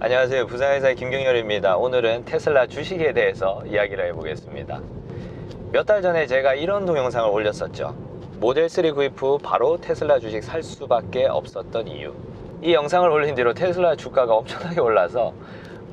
안녕하세요. 부산회사의 김경열입니다. 오늘은 테슬라 주식에 대해서 이야기를 해보겠습니다. 몇 달 전에 제가 이런 동영상을 올렸었죠. 모델 3 구입 후 바로 테슬라 주식 살 수밖에 없었던 이유. 이 영상을 올린 뒤로 테슬라 주가가 엄청나게 올라서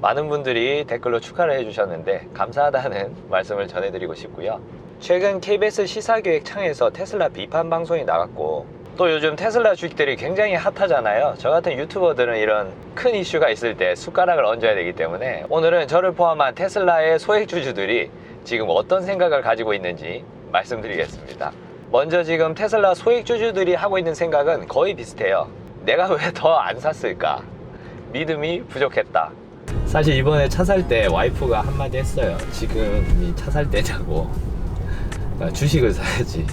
많은 분들이 댓글로 축하를 해주셨는데 감사하다는 말씀을 전해드리고 싶고요. 최근 KBS 시사교육 창에서 테슬라 비판 방송이 나갔고 또 요즘 테슬라 주식들이 굉장히 핫하잖아요. 저 같은 유튜버들은 이런 큰 이슈가 있을 때 숟가락을 얹어야 되기 때문에 오늘은 저를 포함한 테슬라의 소액 주주들이 지금 어떤 생각을 가지고 있는지 말씀드리겠습니다. 먼저 지금 테슬라 소액 주주들이 하고 있는 생각은 거의 비슷해요. 내가 왜 더 안 샀을까? 믿음이 부족했다. 사실 이번에 차 살 때 와이프가 한마디 했어요. 지금 이 차 살 때냐고. 그러니까 주식을 사야지.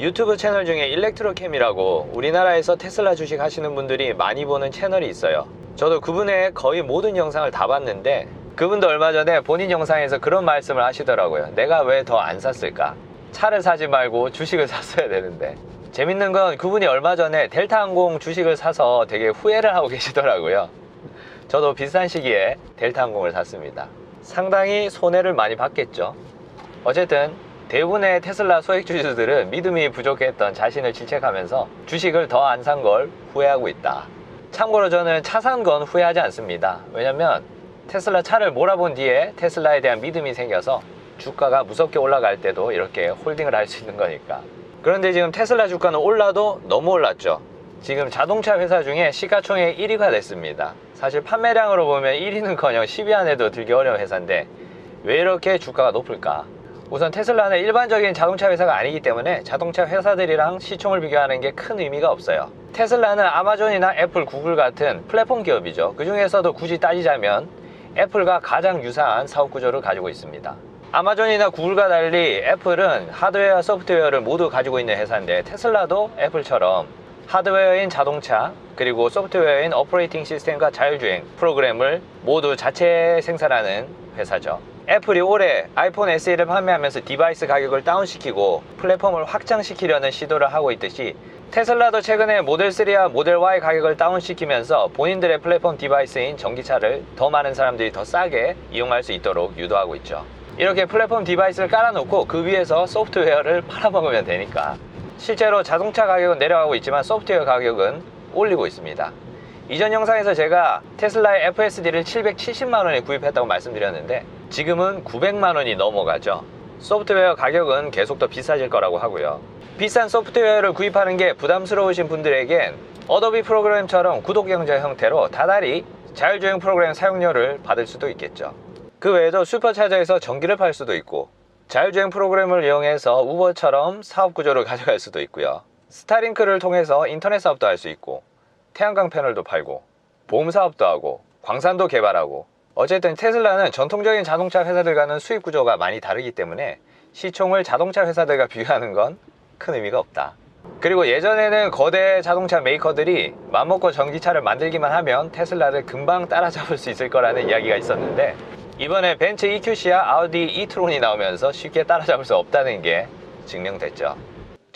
유튜브 채널 중에 일렉트로캠이라고 우리나라에서 테슬라 주식 하시는 분들이 많이 보는 채널이 있어요. 저도 그분의 거의 모든 영상을 다 봤는데 그분도 얼마 전에 본인 영상에서 그런 말씀을 하시더라고요. 내가 왜 더 안 샀을까? 차를 사지 말고 주식을 샀어야 되는데. 재밌는 건 그분이 얼마 전에 델타 항공 주식을 사서 되게 후회를 하고 계시더라고요. 저도 비슷한 시기에 델타 항공을 샀습니다. 상당히 손해를 많이 봤겠죠. 어쨌든 대부분의 테슬라 소액 주주들은 믿음이 부족했던 자신을 질책하면서 주식을 더 안 산 걸 후회하고 있다. 참고로 저는 차 산 건 후회하지 않습니다. 왜냐면 테슬라 차를 몰아본 뒤에 테슬라에 대한 믿음이 생겨서 주가가 무섭게 올라갈 때도 이렇게 홀딩을 할 수 있는 거니까. 그런데 지금 테슬라 주가는 올라도 너무 올랐죠. 지금 자동차 회사 중에 시가총액 1위가 됐습니다. 사실 판매량으로 보면 1위는커녕 10위 안에도 들기 어려운 회사인데 왜 이렇게 주가가 높을까? 우선 테슬라는 일반적인 자동차 회사가 아니기 때문에 자동차 회사들이랑 시총을 비교하는 게 큰 의미가 없어요. 테슬라는 아마존이나 애플, 구글 같은 플랫폼 기업이죠. 그 중에서도 굳이 따지자면 애플과 가장 유사한 사업 구조를 가지고 있습니다. 아마존이나 구글과 달리 애플은 하드웨어와 소프트웨어를 모두 가지고 있는 회사인데 테슬라도 애플처럼 하드웨어인 자동차 그리고 소프트웨어인 오퍼레이팅 시스템과 자율주행 프로그램을 모두 자체 생산하는 회사죠. 애플이 올해 아이폰 SE를 판매하면서 디바이스 가격을 다운시키고 플랫폼을 확장시키려는 시도를 하고 있듯이 테슬라도 최근에 모델 3와 모델 Y 가격을 다운시키면서 본인들의 플랫폼 디바이스인 전기차를 더 많은 사람들이 더 싸게 이용할 수 있도록 유도하고 있죠. 이렇게 플랫폼 디바이스를 깔아놓고 그 위에서 소프트웨어를 팔아먹으면 되니까 실제로 자동차 가격은 내려가고 있지만 소프트웨어 가격은 올리고 있습니다. 이전 영상에서 제가 테슬라의 FSD를 770만원에 구입했다고 말씀드렸는데 지금은 900만 원이 넘어가죠. 소프트웨어 가격은 계속 더 비싸질 거라고 하고요. 비싼 소프트웨어를 구입하는 게 부담스러우신 분들에겐 어도비 프로그램처럼 구독 경제 형태로 다달이 자율주행 프로그램 사용료를 받을 수도 있겠죠. 그 외에도 슈퍼차저에서 전기를 팔 수도 있고 자율주행 프로그램을 이용해서 우버처럼 사업 구조를 가져갈 수도 있고요. 스타링크를 통해서 인터넷 사업도 할 수 있고 태양광 패널도 팔고 보험 사업도 하고 광산도 개발하고 어쨌든 테슬라는 전통적인 자동차 회사들과는 수익 구조가 많이 다르기 때문에 시총을 자동차 회사들과 비교하는 건 큰 의미가 없다. 그리고 예전에는 거대 자동차 메이커들이 맘먹고 전기차를 만들기만 하면 테슬라를 금방 따라잡을 수 있을 거라는 이야기가 있었는데 이번에 벤츠 EQC와 아우디 e-트론이 나오면서 쉽게 따라잡을 수 없다는 게 증명됐죠.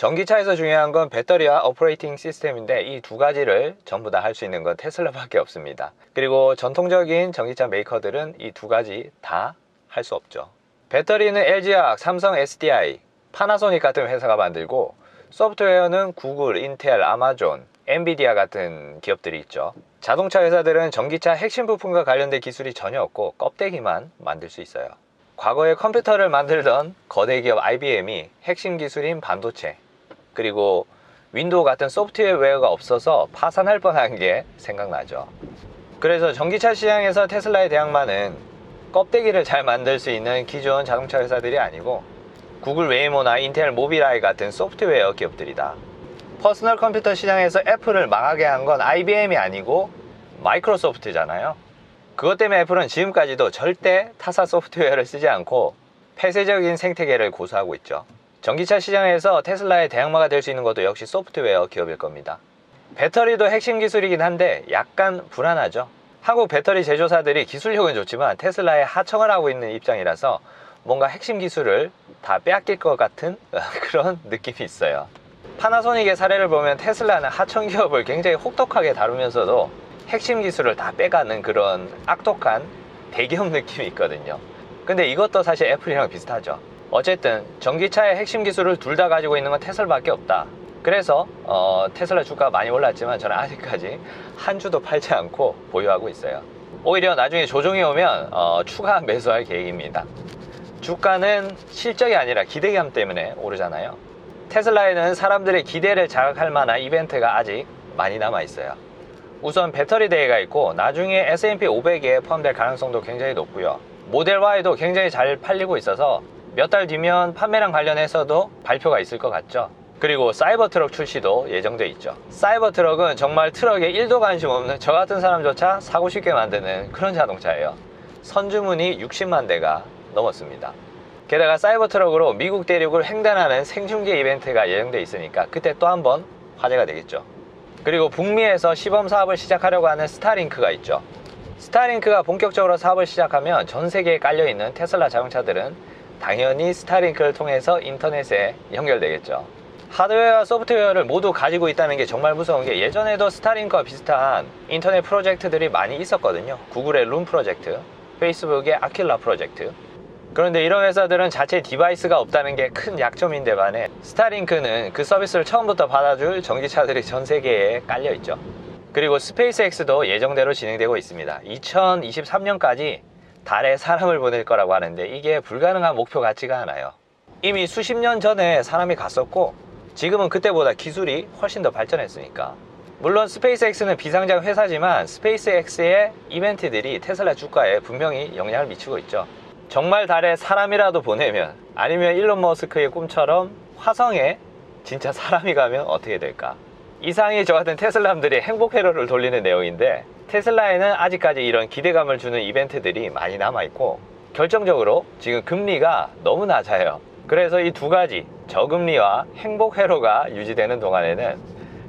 전기차에서 중요한 건 배터리와 오퍼레이팅 시스템인데 이 두 가지를 전부 다 할 수 있는 건 테슬라밖에 없습니다. 그리고 전통적인 전기차 메이커들은 이 두 가지 다 할 수 없죠. 배터리는 LG화학, 삼성 SDI, 파나소닉 같은 회사가 만들고 소프트웨어는 구글, 인텔, 아마존, 엔비디아 같은 기업들이 있죠. 자동차 회사들은 전기차 핵심 부품과 관련된 기술이 전혀 없고 껍데기만 만들 수 있어요. 과거에 컴퓨터를 만들던 거대 기업 IBM이 핵심 기술인 반도체 그리고 윈도우 같은 소프트웨어가 없어서 파산할 뻔한 게 생각나죠. 그래서 전기차 시장에서 테슬라의 대항마는 껍데기를 잘 만들 수 있는 기존 자동차 회사들이 아니고 구글 웨이모나 인텔 모빌아이 같은 소프트웨어 기업들이다. 퍼스널 컴퓨터 시장에서 애플을 망하게 한 건 IBM이 아니고 마이크로소프트잖아요. 그것 때문에 애플은 지금까지도 절대 타사 소프트웨어를 쓰지 않고 폐쇄적인 생태계를 고수하고 있죠. 전기차 시장에서 테슬라의 대항마가 될 수 있는 것도 역시 소프트웨어 기업일 겁니다. 배터리도 핵심 기술이긴 한데 약간 불안하죠. 한국 배터리 제조사들이 기술력은 좋지만 테슬라에 하청을 하고 있는 입장이라서 뭔가 핵심 기술을 다 빼앗길 것 같은 그런 느낌이 있어요. 파나소닉의 사례를 보면 테슬라는 하청 기업을 굉장히 혹독하게 다루면서도 핵심 기술을 다 빼가는 그런 악독한 대기업 느낌이 있거든요. 근데 이것도 사실 애플이랑 비슷하죠. 어쨌든 전기차의 핵심 기술을 둘 다 가지고 있는 건 테슬라밖에 없다. 그래서 어, 테슬라 주가가 많이 올랐지만 저는 아직까지 한 주도 팔지 않고 보유하고 있어요. 오히려 나중에 조정이 오면 어, 추가 매수할 계획입니다. 주가는 실적이 아니라 기대감 때문에 오르잖아요. 테슬라에는 사람들의 기대를 자극할 만한 이벤트가 아직 많이 남아 있어요. 우선 배터리 대회가 있고 나중에 S&P 500에 포함될 가능성도 굉장히 높고요. 모델 Y도 굉장히 잘 팔리고 있어서 몇 달 뒤면 판매량 관련해서도 발표가 있을 것 같죠. 그리고 사이버 트럭 출시도 예정돼 있죠. 사이버 트럭은 정말 트럭에 1도 관심 없는 저 같은 사람조차 사고 싶게 만드는 그런 자동차예요. 선주문이 60만 대가 넘었습니다. 게다가 사이버 트럭으로 미국 대륙을 횡단하는 생중계 이벤트가 예정돼 있으니까 그때 또 한 번 화제가 되겠죠. 그리고 북미에서 시범 사업을 시작하려고 하는 스타링크가 있죠. 스타링크가 본격적으로 사업을 시작하면 전 세계에 깔려 있는 테슬라 자동차들은 당연히 스타링크를 통해서 인터넷에 연결되겠죠. 하드웨어와 소프트웨어를 모두 가지고 있다는 게 정말 무서운 게 예전에도 스타링크와 비슷한 인터넷 프로젝트들이 많이 있었거든요. 구글의 룸 프로젝트, 페이스북의 아킬라 프로젝트. 그런데 이런 회사들은 자체 디바이스가 없다는 게 큰 약점인데 반해 스타링크는 그 서비스를 처음부터 받아줄 전기차들이 전 세계에 깔려 있죠. 그리고 스페이스X도 예정대로 진행되고 있습니다. 2023년까지 달에 사람을 보낼 거라고 하는데 이게 불가능한 목표 같지가 않아요. 이미 수십 년 전에 사람이 갔었고 지금은 그때보다 기술이 훨씬 더 발전했으니까. 물론 스페이스X는 비상장 회사지만 스페이스X의 이벤트들이 테슬라 주가에 분명히 영향을 미치고 있죠. 정말 달에 사람이라도 보내면 아니면 일론 머스크의 꿈처럼 화성에 진짜 사람이 가면 어떻게 될까? 이상이 저 같은 테슬라들이 행복 회로를 돌리는 내용인데 테슬라에는 아직까지 이런 기대감을 주는 이벤트들이 많이 남아 있고 결정적으로 지금 금리가 너무 낮아요. 그래서 이 두 가지 저금리와 행복 회로가 유지되는 동안에는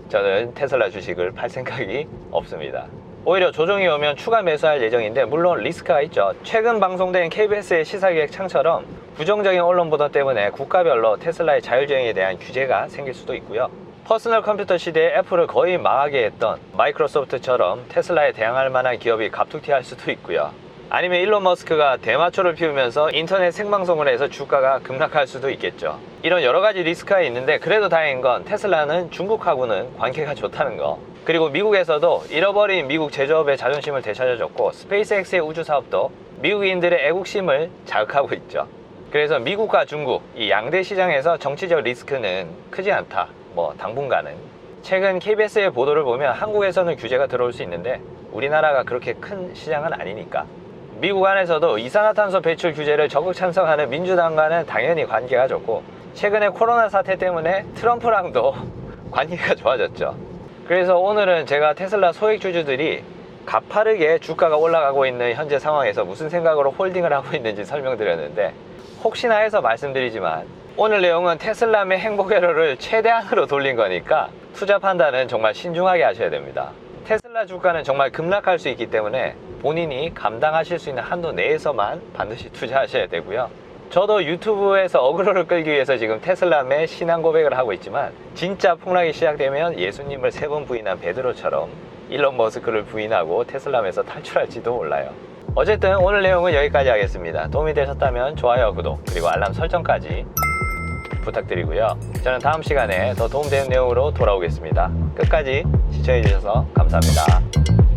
저는 테슬라 주식을 팔 생각이 없습니다. 오히려 조정이 오면 추가 매수할 예정인데 물론 리스크가 있죠. 최근 방송된 KBS의 시사기획 창처럼 부정적인 언론 보도 때문에 국가별로 테슬라의 자율주행에 대한 규제가 생길 수도 있고요. 퍼스널 컴퓨터 시대에 애플을 거의 망하게 했던 마이크로소프트처럼 테슬라에 대항할 만한 기업이 갑툭튀할 수도 있고요. 아니면 일론 머스크가 대마초를 피우면서 인터넷 생방송을 해서 주가가 급락할 수도 있겠죠. 이런 여러 가지 리스크가 있는데 그래도 다행인 건 테슬라는 중국하고는 관계가 좋다는 거. 그리고 미국에서도 잃어버린 미국 제조업의 자존심을 되찾아줬고 스페이스X의 우주 사업도 미국인들의 애국심을 자극하고 있죠. 그래서 미국과 중국 이 양대 시장에서 정치적 리스크는 크지 않다. 뭐 당분간은 최근 KBS의 보도를 보면 한국에서는 규제가 들어올 수 있는데 우리나라가 그렇게 큰 시장은 아니니까 미국 안에서도 이산화탄소 배출 규제를 적극 찬성하는 민주당과는 당연히 관계가 좋고 최근에 코로나 사태 때문에 트럼프랑도 관계가 좋아졌죠. 그래서 오늘은 제가 테슬라 소액 주주들이 가파르게 주가가 올라가고 있는 현재 상황에서 무슨 생각으로 홀딩을 하고 있는지 설명드렸는데 혹시나 해서 말씀드리지만 오늘 내용은 테슬라의 행복 회로를 최대한으로 돌린 거니까 투자 판단은 정말 신중하게 하셔야 됩니다. 테슬라 주가는 정말 급락할 수 있기 때문에 본인이 감당하실 수 있는 한도 내에서만 반드시 투자하셔야 되고요. 저도 유튜브에서 어그로를 끌기 위해서 지금 테슬라의 신앙 고백을 하고 있지만 진짜 폭락이 시작되면 예수님을 세 번 부인한 베드로처럼 일론 머스크를 부인하고 테슬라에서 탈출할지도 몰라요. 어쨌든 오늘 내용은 여기까지 하겠습니다. 도움이 되셨다면 좋아요, 구독, 그리고 알람 설정까지 부탁드리고요. 저는 다음 시간에 더 도움되는 내용으로 돌아오겠습니다. 끝까지 시청해주셔서 감사합니다.